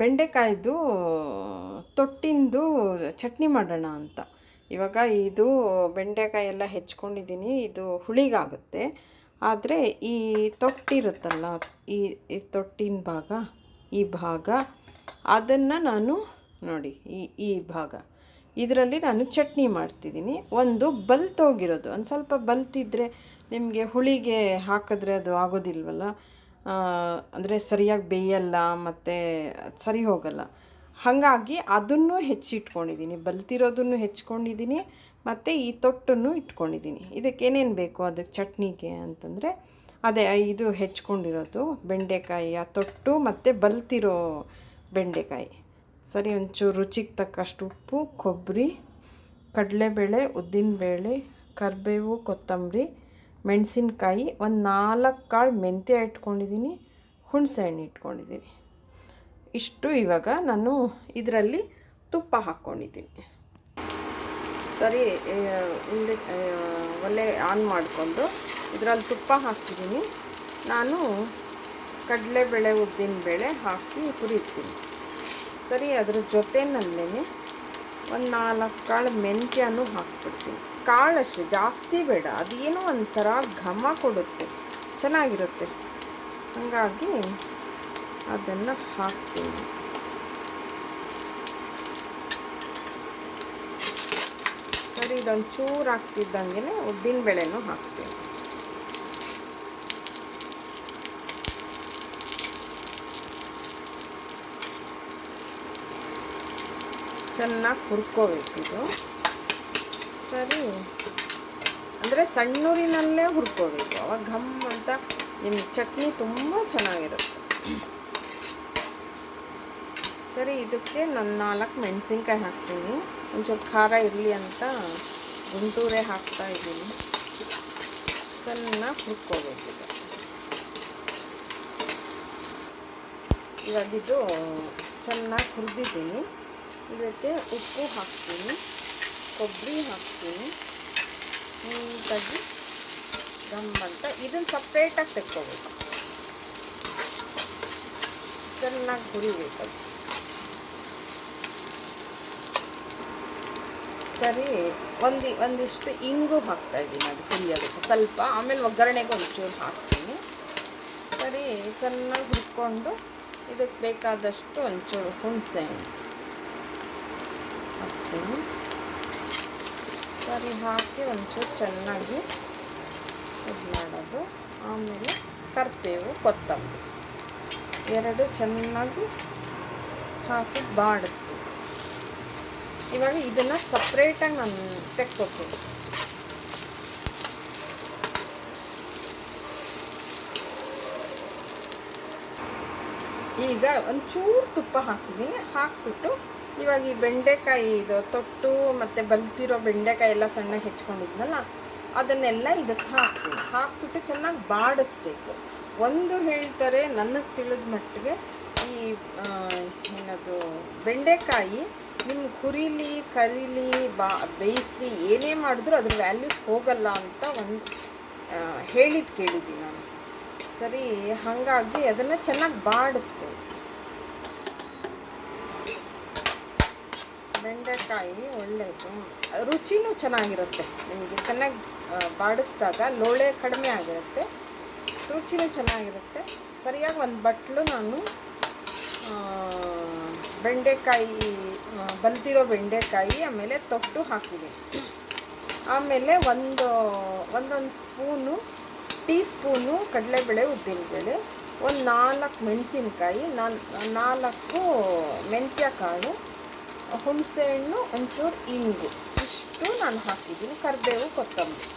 ಬೆಂಡೆಕಾಯ್ದು ತೊಟ್ಟಿಂದು ಚಟ್ನಿ ಮಾಡೋಣ ಅಂತ. ಇವಾಗ ಇದು ಬೆಂಡೆಕಾಯಿ ಎಲ್ಲ ಹೆಚ್ಕೊಂಡಿದ್ದೀನಿ, ಇದು ಹುಳಿಗಾಗುತ್ತೆ. ಆದರೆ ಈ ತೊಟ್ಟಿರುತ್ತಲ್ಲ, ಈ ತೊಟ್ಟಿನ ಭಾಗ, ಈ ಭಾಗ, ಅದನ್ನು ನಾನು ನೋಡಿ, ಈ ಈ ಭಾಗ. ಇದರಲ್ಲಿ ನಾನು ಚಟ್ನಿ ಮಾಡ್ತಿದ್ದೀನಿ. ಒಂದು ಬಲ್ತೋಗಿರೋದು ಒಂದು ಸ್ವಲ್ಪ ಬಲ್ತಿದ್ರೆ ನಿಮಗೆ ಹುಳಿಗೆ ಹಾಕಿದ್ರೆ ಅದು ಆಗೋದಿಲ್ವಲ್ಲ? ಅಂದರೆ ಸರಿಯಾಗಿ ಬೇಯಲ್ಲ ಮತ್ತು ಸರಿ ಹೋಗಲ್ಲ. ಹಾಗಾಗಿ ಅದನ್ನು ಹೆಚ್ಚಿಟ್ಕೊಂಡಿದ್ದೀನಿ. ಬಲ್ತಿರೋದನ್ನು ಹೆಚ್ಕೊಂಡಿದ್ದೀನಿ ಮತ್ತು ಈ ತೊಟ್ಟನ್ನು ಇಟ್ಕೊಂಡಿದ್ದೀನಿ. ಇದಕ್ಕೆ ಏನೇನು ಬೇಕು? ಅದಕ್ಕೆ ಚಟ್ನಿಗೆ ಅಂತಂದರೆ ಅದೇ ಇದು ಹೆಚ್ಕೊಂಡಿರೋದು ಬೆಂಡೆಕಾಯಿ, ಆ ತೊಟ್ಟು ಮತ್ತು ಬಲ್ತಿರೋ ಬೆಂಡೆಕಾಯಿ. ಸರಿ, ಒಂಚೂರು ರುಚಿಗೆ ತಕ್ಕಷ್ಟು ಉಪ್ಪು, ಕೊಬ್ಬರಿ, ಕಡಲೆಬೇಳೆ, ಉದ್ದಿನಬೇಳೆ, ಕರಿಬೇವು, ಕೊತ್ತಂಬರಿ ಮೆಣಸಿನ್ಕಾಯಿ ಒಂದು ನಾಲ್ಕು ಕಾಳು ಮೆಂತ್ಯ ಇಟ್ಕೊಂಡಿದ್ದೀನಿ ಹುಣಸೆ ಹಣ್ಣು ಇಟ್ಕೊಂಡಿದ್ದೀನಿ ಇಷ್ಟು ಇವಾಗ ನಾನು ಇದರಲ್ಲಿ ತುಪ್ಪ ಹಾಕ್ಕೊಂಡಿದ್ದೀನಿ ಸರಿ ಉಳ್ಳಿ ಒಲೆ ಆನ್ ಮಾಡಿಕೊಂಡು ಇದರಲ್ಲಿ ತುಪ್ಪ ಹಾಕ್ತಿದ್ದೀನಿ ನಾನು ಕಡಲೆಬೇಳೆ ಉದ್ದಿನಬೇಳೆ ಹಾಕಿ ಹುರಿತೀನಿ. ಸರಿ, ಅದ್ರ ಜೊತೆನಲ್ಲೇ ಒಂದು ನಾಲ್ಕು ಕಾಳು ಮೆಂತ್ಯನೂ ಹಾಕ್ಬಿಡ್ತೀನಿ. ಕಾಳಷ್ಟೇ ಜಾಸ್ತಿ ಬೇಡ. ಅದೇನೋ ಒಂಥರ ಘಮ ಕೊಡುತ್ತೆ. ಚೆನ್ನಾಗಿರುತ್ತೆ. ಹಾಗಾಗಿ ಅದನ್ನು ಹಾಕ್ತೀನಿ. ಸರಿ, ಇದೊಂದು ಚೂರು ಹಾಕ್ತಿದ್ದಂಗೆ ಉದ್ದಿನ ಬೇಳೆನೂ ಹಾಕ್ತೀನಿ. ಚೆನ್ನಾಗಿ ಹುರ್ಕೋಬೇಕು ಇದು. ಸರಿ ಅಂದರೆ ಸಣ್ಣೂರಿನಲ್ಲೇ ಹುರ್ಕೋಬೇಕು. ಅವಾಗ ಘಮ್ ಅಂತ ನಿಮ್ಮ ಚಟ್ನಿ ತುಂಬ ಚೆನ್ನಾಗಿರುತ್ತೆ. ಸರಿ, ಇದಕ್ಕೆ ನಾನು ನಾಲ್ಕು ಮೆಣಸಿನ್ಕಾಯಿ ಹಾಕ್ತೀನಿ. ಒಂಚೂರು ಖಾರ ಇರಲಿ ಅಂತ ಗುಂಟೂರೇ ಹಾಕ್ತಾ ಇದ್ದೀನಿ. ಚೆನ್ನಾಗಿ ಹುರ್ಕೋಬೇಕು ಇವಾಗಿದ್ದು ಇವಾಗಿದು ಚೆನ್ನಾಗಿ ಹುರಿದಿದ್ದೀನಿ. ಇದಕ್ಕೆ ಉಪ್ಪು ಹಾಕ್ತೀನಿ. ಕೊಬ್ಬರಿ ಹಾಕ್ತೀನಿ. ನೀಟಾಗಿ ಅಂತ ಇದನ್ನು ಸಪ್ರೇಟಾಗಿ ತೆಕ್ಕೋಬೇಕು. ಚೆನ್ನಾಗಿ ಹುರಿಬೇಕು. ಸರಿ, ಒಂದು, ಒಂದಿಷ್ಟು ಇಂಗು ಹಾಕ್ತಾ ಇದ್ದೀನಿ ಅದು ಹುರಿಯೋದಕ್ಕೆ. ಸ್ವಲ್ಪ, ಆಮೇಲೆ ಒಗ್ಗರಣೆಗೆ ಒಂಚೂರು ಹಾಕ್ತೀನಿ. ಸರಿ, ಚೆನ್ನಾಗಿ ಹುರ್ಕೊಂಡು ಇದಕ್ಕೆ ಬೇಕಾದಷ್ಟು ಒಂಚೂರು ಹುಣಸೆ ಹಾಕ್ತೀನಿ. ಸರಿ ಹಾಕಿ ಒಂಚೂರು ಚೆನ್ನಾಗಿ ಇದು ಮಾಡೋದು. ಆಮೇಲೆ ಕರಿಬೇವು, ಕೊತ್ತಂಬರಿ. ಎರಡು ಚೆನ್ನಾಗಿ ಹಾಕಿ ಬಾಡಿಸ್ಬೇಕು. ಇವಾಗ ಇದನ್ನು ಸಪ್ರೇಟಾಗಿ ನಾನು ತೆಕ್ಕೋತೀನಿ ಈಗ ಒಂಚೂರು ತುಪ್ಪ ಹಾಕಿದ್ದೀನಿ. ಹಾಕ್ಬಿಟ್ಟು ಇವಾಗ ಈ ಬೆಂಡೆಕಾಯಿ ಇದು ತೊಟ್ಟು ಮತ್ತು ಬಲ್ತಿರೋ ಬೆಂಡೆಕಾಯಿ ಎಲ್ಲ ಸಣ್ಣಗೆ ಹೆಚ್ಕೊಂಡಿದ್ನಲ್ಲ, ಅದನ್ನೆಲ್ಲ ಇದಕ್ಕೆ ಹಾಕ್ತೀವಿ ಹಾಕ್ಬಿಟ್ಟು ಚೆನ್ನಾಗಿ ಬಾಡಿಸ್ಬೇಕು. ಒಂದು ಹೇಳ್ತಾರೆ ನನಗೆ ತಿಳಿದ ಮಟ್ಟಿಗೆ ಈ ಏನದು, ಬೆಂಡೆಕಾಯಿ ನಿಮ್ಮ ಕುರಿಲಿ, ಕರೀಲಿ, ಬಾ, ಬೇಯಿಸ್ಲಿ, ಏನೇ ಮಾಡಿದ್ರು ಅದ್ರ ವ್ಯಾಲ್ಯೂಸ್ ಹೋಗಲ್ಲ ಅಂತ ಒಂದು ಹೇಳಿದ್ದು ಕೇಳಿದ್ದೀನಿ ನಾನು. ಸರಿ, ಹಾಗಾಗಿ ಅದನ್ನು ಚೆನ್ನಾಗಿ ಬಾಡಿಸ್ಬೋದು ಬೆಂಡೆಕಾಯಿ ಒಳ್ಳೆಯದು. ರುಚಿನೂ ಚೆನ್ನಾಗಿರುತ್ತೆ. ನಿಮಗೆ ಚೆನ್ನಾಗಿ ಬಾಡಿಸಿದಾಗ ಲೋಳೆ ಕಡಿಮೆ ಆಗಿರುತ್ತೆ. ರುಚಿನೂ ಚೆನ್ನಾಗಿರುತ್ತೆ. ಸರಿಯಾಗಿ ಒಂದು ಬಟ್ಲು ನಾನು ಬೆಂಡೆಕಾಯಿ ಬಲ್ತಿರೋ ಬೆಂಡೆಕಾಯಿ ಆಮೇಲೆ ತೊಟ್ಟು ಹಾಕಿದ್ದೀನಿ ಆಮೇಲೆ ಒಂದು, ಒಂದೊಂದು ಸ್ಪೂನು, ಟೀ ಸ್ಪೂನು ಕಡಲೆಬೇಳೆ ಉದ್ದಿನಬೇಳೆ, ಒಂದು ನಾಲ್ಕು ಮೆಣಸಿನ್ಕಾಯಿ ನಾನು ನಾಲ್ಕು ಮೆಂತ್ಯ ಕಾಳು ಹುಣಸೆಹಣ್ಣು ಒಂಚೂರು ಇಂಗು. ಇಷ್ಟು ನಾನು ಹಾಕಿದ್ದೀನಿ. ಕರಿಬೇವು, ಕೊತ್ತಂಬರಿ.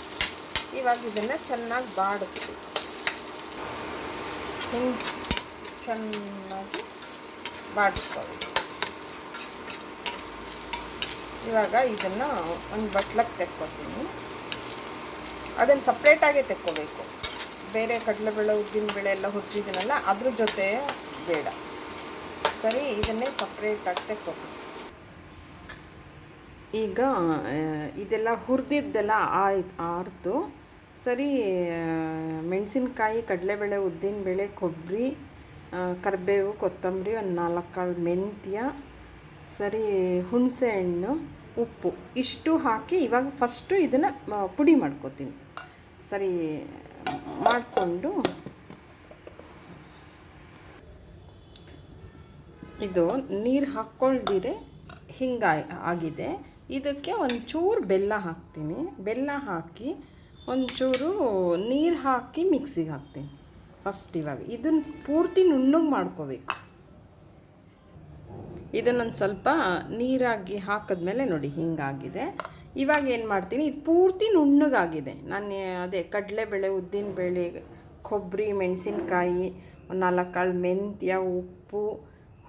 ಇವಾಗ ಇದನ್ನು ಚೆನ್ನಾಗಿ ಬಾಡಿಸ್ಬೇಕು. ಹಿಂಗೆ ಚೆನ್ನಾಗಿ ಬಾಡಿಸ್ಕೋಬೇಕು ಇವಾಗ ಇದನ್ನು ಒಂದು ಬಟ್ಲಕ್ಕೆ ತೆಕ್ಕೊತೀನಿ. ಅದನ್ನು ಸಪ್ರೇಟಾಗೇ ತೆಕ್ಕೋಬೇಕು. ಬೇರೆ ಕಡಲೆಬೇಳೆ, ಉದ್ದಿನಬೇಳೆ ಎಲ್ಲ ಹುಚ್ಚಿದ್ದೀನಲ್ಲ ಅದ್ರ ಜೊತೆ ಬೇಡ. ಸರಿ, ಇದನ್ನೇ ಸಪ್ರೇಟಾಗಿ ತೆಕ್ಕೋಬೇಕು. ಈಗ ಇದೆಲ್ಲ ಹುರಿದಿದ್ದೆಲ್ಲ ಆಯ್ತು, ಆರ್ತು. ಸರಿ ಮೆಣಸಿನ್ಕಾಯಿ, ಕಡಲೆಬೇಳೆ, ಉದ್ದಿನಬೇಳೆ, ಕೊಬ್ಬರಿ ಕರಿಬೇವು, ಕೊತ್ತಂಬರಿ, ಒಂದು ನಾಲ್ಕು ಕಾಳು ಮೆಂತ್ಯ, ಸರಿ, ಹುಣಸೆ ಹಣ್ಣು, ಉಪ್ಪು. ಇಷ್ಟು ಹಾಕಿ ಇವಾಗ ಫಸ್ಟು ಇದನ್ನು ಪುಡಿ ಮಾಡ್ಕೋತೀನಿ. ಸರಿ, ಮಾಡಿಕೊಂಡು ಇದು ನೀರು ಹಾಕ್ಕೊಳ್ದಿರೆ ಹಿಂಗೆ ಆಗಿದೆ. ಇದಕ್ಕೆ ಒಂಚೂರು ಬೆಲ್ಲ ಹಾಕ್ತೀನಿ. ಬೆಲ್ಲ ಹಾಕಿ ಒಂಚೂರು ನೀರು ಹಾಕಿ ಮಿಕ್ಸಿಗೆ ಹಾಕ್ತೀನಿ. ಫಸ್ಟ್ ಇವಾಗ ಇದನ್ನು ಪೂರ್ತಿ ನುಣ್ಣಗೆ ಮಾಡ್ಕೋಬೇಕು. ಇದನ್ನೊಂದು ಸ್ವಲ್ಪ ನೀರಾಗಿ ಹಾಕಿದ್ಮೇಲೆ ನೋಡಿ ಹಿಂಗಾಗಿದೆ. ಇವಾಗ ಏನು ಮಾಡ್ತೀನಿ, ಇದು ಪೂರ್ತಿ ನುಣ್ಣಗಾಗಿದೆ ನಾನು ಅದೇ ಕಡಲೆಬೇಳೆ, ಉದ್ದಿನಬೇಳೆ ಕೊಬ್ಬರಿ ಮೆಣಸಿನ್ಕಾಯಿ, ಒಂದು ನಾಲ್ಕು ಕಾಳು ಮೆಂತ್ಯ, ಉಪ್ಪು,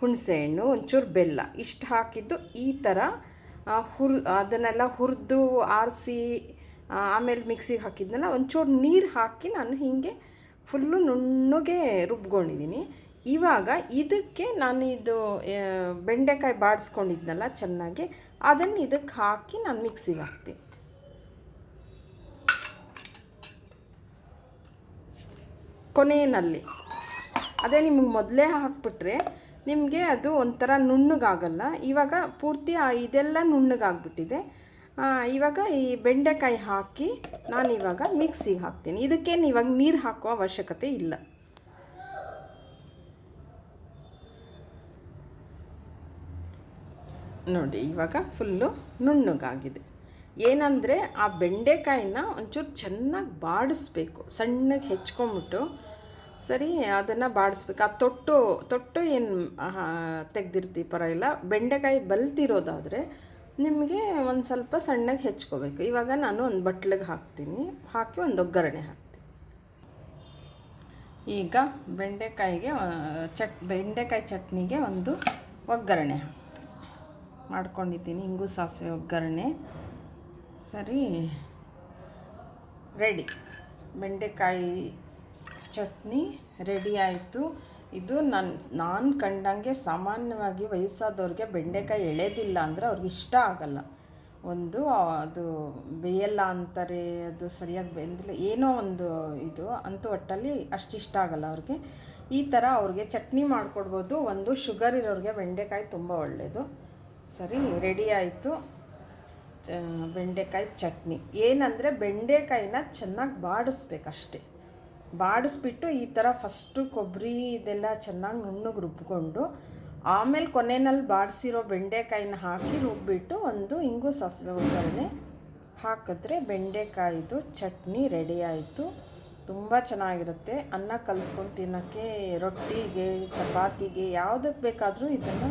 ಹುಣಸೆಹಣ್ಣು, ಒಂಚೂರು ಬೆಲ್ಲ. ಇಷ್ಟು ಹಾಕಿದ್ದು ಈ ಥರ ಹುರ್, ಅದನ್ನೆಲ್ಲ ಹುರಿದು ಆರಿಸಿ ಆಮೇಲೆ ಮಿಕ್ಸಿಗೆ ಹಾಕಿದ್ದನ್ನ ಒಂಚೂರು ನೀರು ಹಾಕಿ ನಾನು ಹೀಗೆ ಫುಲ್ಲು ನುಣ್ಣಗೆ ರುಬ್ಕೊಂಡಿದ್ದೀನಿ ಇವಾಗ ಇದಕ್ಕೆ ನಾನು ಇದು ಬೆಂಡೆಕಾಯಿ ಬಾಡಿಸ್ಕೊಂಡಿದ್ನಲ್ಲ ಚೆನ್ನಾಗಿ, ಅದನ್ನು ಇದಕ್ಕೆ ಹಾಕಿ ನಾನು ಮಿಕ್ಸಿಗೆ ಹಾಕ್ತೀನಿ. ಕೊನೆಯಲ್ಲಿ, ಅದೇ ನಿಮಗೆ ಮೊದಲೇ ಹಾಕ್ಬಿಟ್ರೆ ನಿಮಗೆ ಅದು ಒಂಥರ ನುಣ್ಣಗಾಗಲ್ಲ. ಇವಾಗ ಪೂರ್ತಿ ಇದೆಲ್ಲ ನುಣ್ಣಗಾಗ್ಬಿಟ್ಟಿದೆ. ಇವಾಗ ಈ ಬೆಂಡೆಕಾಯಿ ಹಾಕಿ ನಾನು ಇವಾಗ ಮಿಕ್ಸಿಗೆ ಹಾಕ್ತೀನಿ. ಇದಕ್ಕೇನು ಇವಾಗ ನೀರು ಹಾಕೋ ಅವಶ್ಯಕತೆ ಇಲ್ಲ. ನೋಡಿ, ಇವಾಗ ಫುಲ್ಲು ನುಣ್ಣಗಾಗಿದೆ. ಏನಂದರೆ ಆ ಬೆಂಡೆಕಾಯಿನ ಒಂಚೂರು ಚೆನ್ನಾಗಿ ಬಾಡಿಸ್ಬೇಕು. ಸಣ್ಣಗೆ ಹೆಚ್ಕೊಂಬಿಟ್ಟು ಸರಿ, ಅದನ್ನು ಬಾಡಿಸ್ಬೇಕು. ಆ ತೊಟ್ಟು ತೊಟ್ಟು ಏನು ತೆಗ್ದಿರ್ತೀವಿ ಪರವಾಗಿಲ್ಲ ಬೆಂಡೆಕಾಯಿ ಬಲ್ತಿರೋದಾದರೆ ನಿಮಗೆ ಒಂದು ಸ್ವಲ್ಪ ಸಣ್ಣಗೆ ಹೆಚ್ಕೋಬೇಕು. ಇವಾಗ ನಾನು ಒಂದು ಬಟ್ಲಿಗೆ ಹಾಕ್ತೀನಿ. ಹಾಕಿ ಒಂದು ಒಗ್ಗರಣೆ ಹಾಕ್ತೀನಿ. ಈಗ ಬೆಂಡೆಕಾಯಿಗೆ ಚಟ್, ಬೆಂಡೆಕಾಯಿ ಚಟ್ನಿಗೆ ಒಂದು ಒಗ್ಗರಣೆ ಹಾಕ್ತೀನಿ. ಮಾಡ್ಕೊಂಡಿದ್ದೀನಿ ಇಂಗು ಸಾಸಿವೆ ಒಗ್ಗರಣೆ. ಸರಿ, ರೆಡಿ. ಬೆಂಡೆಕಾಯಿ ಚಟ್ನಿ ರೆಡಿ ಆಯಿತು. ಇದು ನನ್ನ ನಾನು ಕಂಡಂಗೆ ಸಾಮಾನ್ಯವಾಗಿ ವಯಸ್ಸಾದವ್ರಿಗೆ ಬೆಂಡೆಕಾಯಿ ಎಳೆದಿಲ್ಲ ಅಂದರೆ ಅವ್ರಿಗೆ ಇಷ್ಟ ಆಗಲ್ಲ. ಒಂದು ಅದು ಬೇಯಲ್ಲ ಅಂತಾರೆ, ಅದು ಸರಿಯಾಗಿ ಬೆಂದಿಲ್ಲ, ಏನೋ ಒಂದು ಇದು, ಅಂತೂ ಒಟ್ಟಲ್ಲಿ ಅಷ್ಟು ಇಷ್ಟ ಆಗಲ್ಲ ಅವ್ರಿಗೆ. ಈ ಥರ ಅವ್ರಿಗೆ ಚಟ್ನಿ ಮಾಡಿಕೊಡ್ಬೋದು. ಒಂದು, ಶುಗರ್ ಇರೋರಿಗೆ ಬೆಂಡೆಕಾಯಿ ತುಂಬ ಒಳ್ಳೆಯದು ಸರಿ, ರೆಡಿ ಆಯಿತು. ಬೆಂಡೆಕಾಯಿ ಚಟ್ನಿ. ಏನಂದರೆ ಬೆಂಡೆಕಾಯಿನ ಚೆನ್ನಾಗಿ ಬಾಡಿಸ್ಬೇಕಷ್ಟೆ. ಬಾಡಿಸ್ಬಿಟ್ಟು ಈ ಥರ ಫಸ್ಟು ಕೊಬ್ಬರಿ ಇದೆಲ್ಲ ಚೆನ್ನಾಗಿ ನುಣ್ಣಗೆ ರುಬ್ಬಿಕೊಂಡು ಆಮೇಲೆ ಕೊನೆಯಲ್ಲಿ ಬಾಡಿಸಿರೋ ಬೆಂಡೆಕಾಯಿನ ಹಾಕಿ ರುಬ್ಬಿಟ್ಟು ಒಂದು ಇಂಗು ಸಾಸಿವೆ ಒಗ್ಗರಣೆ ಹಾಕಿದ್ರೆ ಬೆಂಡೆಕಾಯಿದು ಚಟ್ನಿ ರೆಡಿ ಆಯಿತು. ತುಂಬ ಚೆನ್ನಾಗಿರುತ್ತೆ. ಅನ್ನ ಕಲಿಸ್ಕೊಂಡು ತಿನ್ನೋಕ್ಕೆ ರೊಟ್ಟಿಗೆ, ಚಪಾತಿಗೆ ಯಾವುದಕ್ಕೆ ಬೇಕಾದರೂ ಇದನ್ನು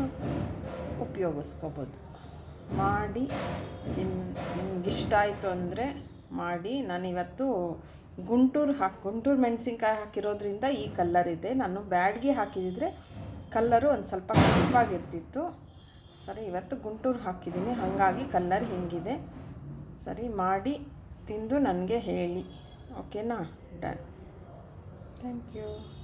ಉಪಯೋಗಿಸ್ಕೋಬೋದು. ಮಾಡಿ ನಿಮ್ಮ ನಿಮ್ಗೆ ಇಷ್ಟ ಆಯಿತು ಅಂದರೆ ಮಾಡಿ. ನಾನಿವತ್ತು ಗುಂಟೂರು ಹಾಕಿ, ಗುಂಟೂರು ಮೆಣಸಿನ್ಕಾಯಿ ಹಾಕಿರೋದ್ರಿಂದ ಈ ಕಲ್ಲರ್ ಇದೆ. ನಾನು ಬ್ಯಾಡ್ಗೆ ಹಾಕಿದಿದ್ರೆ ಕಲ್ಲರು ಒಂದು ಸ್ವಲ್ಪ ಕಪ್ಪಾಗಿರ್ತಿತ್ತು. ಸರಿ, ಇವತ್ತು ಗುಂಟೂರು ಹಾಕಿದ್ದೀನಿ ಹಾಗಾಗಿ ಕಲ್ಲರ್ ಹಿಂಗಿದೆ. ಸರಿ, ಮಾಡಿ ತಿಂದು ನನಗೆ ಹೇಳಿ. ಓಕೆನಾ? ಡನ್. Thank you.